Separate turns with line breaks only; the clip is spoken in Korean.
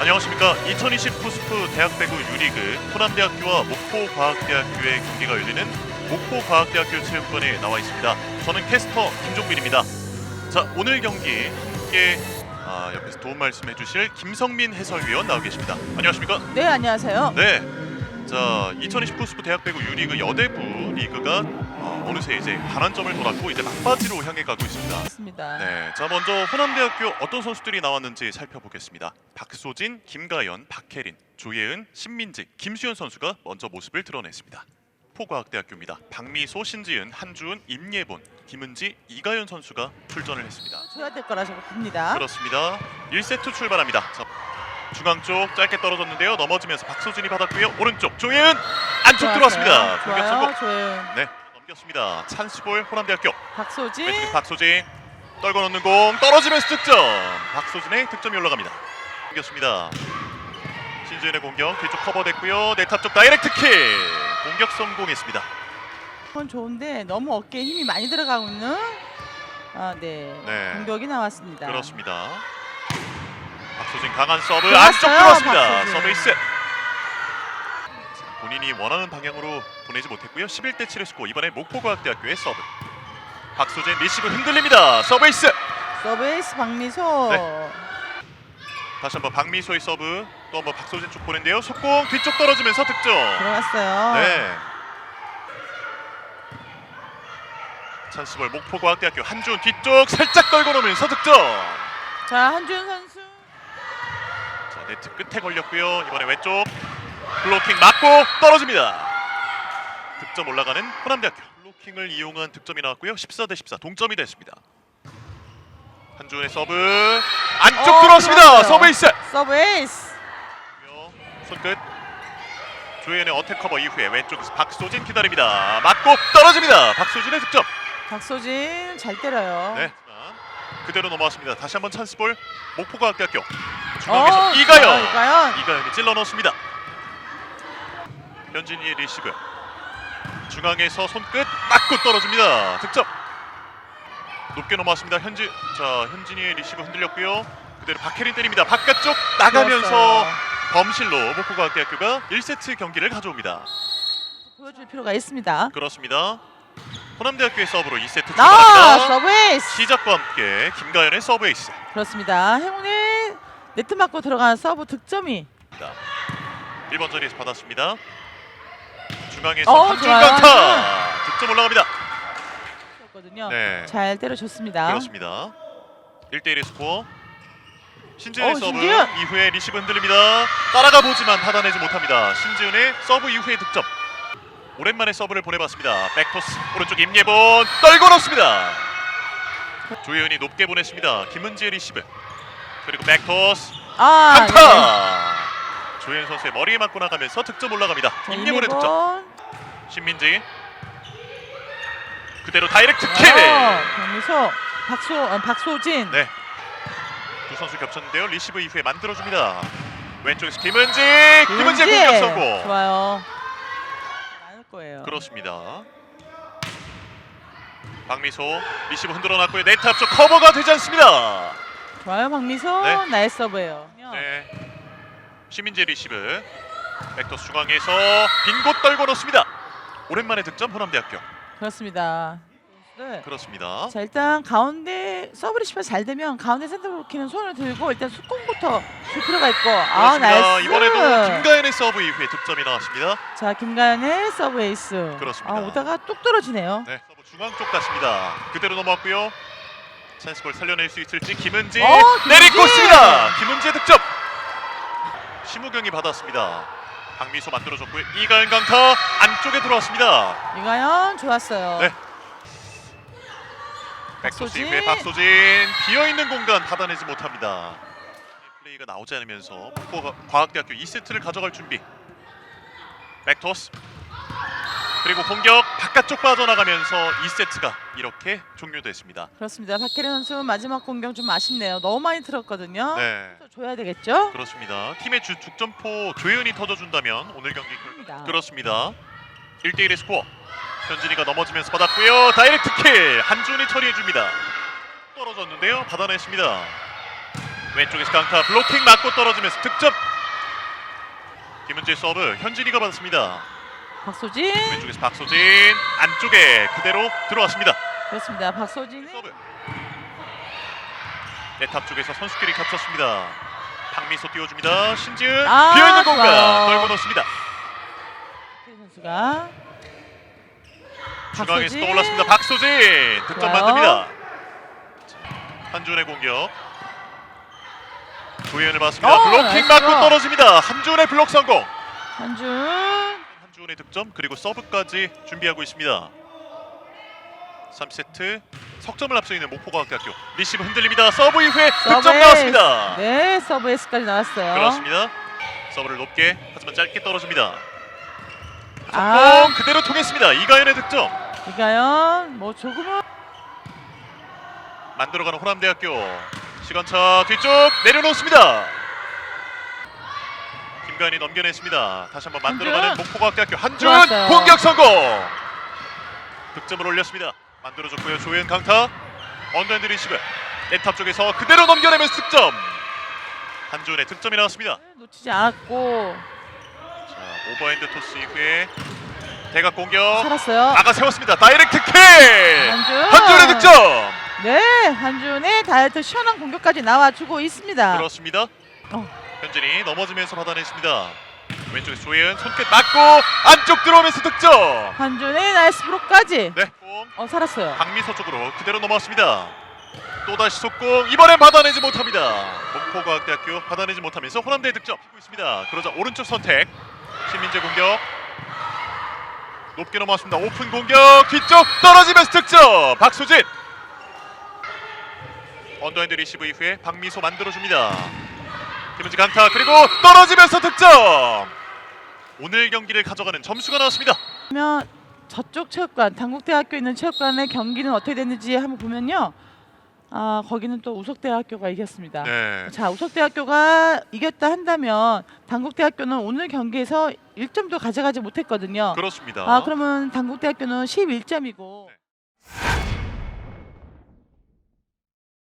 안녕하십니까. 2020 푸스프 대학배구 유리그 호남대학교와 목포과학대학교의 경기가 열리는 목포과학대학교 체육관에 나와 있습니다. 저는 캐스터 김종민입니다. 자 오늘 경기 함께 아, 옆에서 도움 말씀해 주실 김성민 해설위원 나와 계십니다. 안녕하십니까?
네 안녕하세요.
네. 자, 2020 푸스프 대학배구 유리그 여대부 리그가 어, 어느새 이제 반환점을 돌았고 이제 막바지로 향해 가고 있습니다.
맞습니다.
네, 자 먼저 호남대학교 어떤 선수들이 나왔는지 살펴보겠습니다. 박소진, 김가연, 박혜린, 조예은, 신민지, 김수현 선수가 먼저 모습을 드러냈습니다. 포과학대학교입니다. 박미소, 신지은, 한주은, 임예본, 김은지, 이가연 선수가 출전을 했습니다.
줘야 될 거라 저거 봅니다.
그렇습니다. 1세트 출발합니다. 자, 중앙 쪽 짧게 떨어졌는데요. 넘어지면서 박소진이 받았고요. 오른쪽 조예은 안쪽 들어왔습니다. 공격 성공.
좋아요. 조예은.
네, 넘겼습니다. 찬스볼 호남대학교.
박소진.
박소진 떨궈 놓는 공 떨어지면서 득점 박소진의 득점이 올라갑니다 이겼습니다 신주현의 공격 뒤쪽 커버됐고요 네탑 쪽 다이렉트 킥 공격 성공했습니다
그건 좋은데 너무 어깨에 힘이 많이 들어가고 있는 아, 네.
네.
공격이 나왔습니다.
그렇습니다 박소진 강한 서브 안쪽 들어왔습니다
박소진.
자, 본인이 원하는 방향으로 보내지 못했고요. 11대 7의 스코어 이번에 목포과학대학교의 서브. 박소진 리시브 흔들립니다. 서브이스!
서브에이스 박미소.
네. 다시 한번 박미소의 서브. 또 한번 박소진 쪽 보낸데요. 속공 뒤쪽 떨어지면서 득점.
들어갔어요.
네. 찬스볼 목포과학대학교 한준 뒤쪽 살짝 떨궈 놓으면서 득점.
자 한준 선수.
자 네트 끝에 걸렸고요. 이번에 왼쪽 블로킹 맞고 떨어집니다 득점 올라가는 호남대학교 블로킹을 이용한 득점이 나왔고요 14 대 14 동점이 됐습니다 한준의 서브 안쪽
어,
들어왔습니다
들어왔어요.
서브이스
서브에이스.
손끝 조현의 어택 커버 이후에 왼쪽에서 박소진 기다립니다. 맞고 떨어집니다. 박소진의 득점.
박소진 잘 때려요.
네. 자, 그대로 넘어왔습니다. 다시 한번 찬스볼 목포과학대학교 중앙에서
어,
이가연. 이가연이 찔러 넣습니다. 현진이의 리시브. 중앙에서 손끝 맞고 떨어집니다. 득점. 높게 넘어왔습니다. 현진 자 현진이의 리시브 흔들렸고요. 그대로 박혜린 때립니다. 바깥쪽 나가면서. 범실로 목포과학대학교가 1세트 경기를 가져옵니다.
보여줄 필요가 있습니다.
그렇습니다. 호남대학교의 서브로 2세트
나
출발합니다.
서브에이스.
시작과 함께 김가연의 서브 에이스.
그렇습니다. 행운의 네트 맞고 들어간 서브 득점이
1번 자리에서 받았습니다. 중앙에서
어, 좋아요.
강타 득점 올라갑니다.
였거든요.
네,
잘 때려줬습니다.
그렇습니다. 1대1의 스코어. 신지은의
어,
서브
신지은!
이후에 리시브 흔들립니다. 따라가 보지만 받아내지 못합니다. 신지은의 서브 이후의 득점. 오랜만에 서브를 보내봤습니다. 백토스 오른쪽 임예본 떨궈 놓습니다. 조혜은이 높게 보냈습니다. 김은지의 리시브 그리고 백토스
아,
강타. 조혜은 선수의 머리에 맞고 나가면서 득점 올라갑니다.
네.
임예본의 득점. 신민지 그대로 다이렉트 킥.
어, 박미소, 박소, 어, 박소진.
네. 두 선수 겹쳤는데요. 리시브 이후에 만들어줍니다. 왼쪽에서 김은지, 김은지. 공격 성공.
좋아요. 많을 거예요.
그렇습니다. 박미소 리시브 흔들어 놨고요. 네트 앞쪽 커버가 되지 않습니다.
좋아요, 박미소.
네.
나의 서브예요.
네. 시민재 리시브 백토스 중앙에서 빈곳 떨궈 놓습니다. 오랜만에 득점 호남대학교.
그렇습니다. 네.
그렇습니다.
자 일단 가운데 서브 리시브 잘 되면 가운데 센터 브로킹은 손을 들고 일단 속공부터 줄 필요가 있고 아
그렇습니다.
나이스
이번에도 김가연의 서브 이후에 득점이 나왔습니다.
자 김가연의 서브 에이스
그렇습니다.
아 오다가 뚝 떨어지네요
네, 서브 중앙 쪽 갔습니다. 그대로 넘어왔고요. 찬스볼 살려낼 수 있을지 김은지
어, 김은지!
내리고 있습니다. 김은지의 득점. 심우경이 받았습니다. 박미소 만들어줬고요. 이가연 강타 안쪽에 들어왔습니다.
이가연 좋았어요
네. 백토스
박소진.
박소진 비어 있는 공간 받아내지 못합니다. 플레이가 나오지 않으면서 목포 과학대학교 2세트를 가져갈 준비. 백토스 그리고 공격 바깥쪽 빠져나가면서 2세트가 이렇게 종료됐습니다.
그렇습니다 박혜린 선수 마지막 공격 좀 아쉽네요 너무 많이 들었거든요
네.
또 줘야 되겠죠
그렇습니다. 팀의 주 득점포 조현이 터져준다면 오늘 경기
입니다.
그렇습니다. 1대1의 스코어. 현진이가 넘어지면서 받았고요. 다이렉트 킬 한준이 처리해줍니다. 떨어졌는데요. 받아냈습니다. 왼쪽에서 강타 블로킹 맞고 떨어지면서 득점. 김은재 서브 현진이가 받았습니다.
박소진
왼쪽에서 박소진 안쪽에 그대로 들어왔습니다.
그렇습니다. 박소진이
서브. 네탑 쪽에서 선수끼리 겹쳤습니다. 박미소 띄워줍니다. 신지은
아,
비어있는 공간
좋아요. K 선수가
중앙에서
박소진.
떠올랐습니다. 박소진 득점
좋아요.
만듭니다. 자, 한준의 공격. 조현을 받습니다.
어,
블로킹
나이스
맞고
블록.
떨어집니다. 한준의 블록 성공.
한준
한준의 득점 그리고 서브까지 준비하고 있습니다. 3세트 석점을 앞서 있는 목포과학대학교 리시브 흔들립니다. 서브 이후에 득점
서브
나왔습니다.
네 서브 S까지 나왔어요.
그렇습니다. 서브를 높게 하지만 짧게 떨어집니다. 아공 그대로 통했습니다. 이가연의 득점
이가연 뭐 조금은
만들어가는 호남대학교 시간차 뒤쪽 내려놓습니다. 김가연이 넘겨냈습니다. 다시 한번 만들어가는
한준.
목포과학대학교 한준. 공격 성공. 득점을 올렸습니다. 만들어줬고요. 조현 강타 언더핸드 리시브 네탑 쪽에서 그대로 넘겨내면서 득점. 한준의 득점이 나왔습니다.
놓치지 않았고
자 오버핸드 토스 이후에 대각 공격
살았어요.
나가 세웠습니다. 다이렉트 킥.
한준
한준의 득점.
네 한준의 다이어트 시원한 공격까지 나와주고 있습니다.
그렇습니다.
어.
현진이 넘어지면서 받아냈습니다. 왼쪽에 조혜은 손끝 맞고 안쪽 들어오면서 득점.
한준의 나이스 브로까지
네,
공어 살았어요.
박미소 쪽으로 그대로 넘어왔습니다. 또 다시 속공 이번엔 받아내지 못합니다. 목포과학대학교 받아내지 못하면서 호남대 득점 하고 있습니다. 그러자 오른쪽 선택 신민재 공격 높게 넘어왔습니다. 오픈 공격 뒤쪽 떨어지면서 득점 박수진 언더핸드 리시브 이후에 박미소 만들어줍니다. 김은지 강타 그리고 떨어지면서 득점 오늘 경기를 가져가는 점수가 나왔습니다.
그러면 저쪽 체육관 당국대학교 있는 체육관의 경기는 어떻게 됐는지 한번 보면요. 아 거기는 또 우석대학교가 이겼습니다.
네.
자 우석대학교가 이겼다 한다면 당국대학교는 오늘 경기에서 1점도 가져가지 못했거든요.
그렇습니다.
아 그러면 당국대학교는 11점이고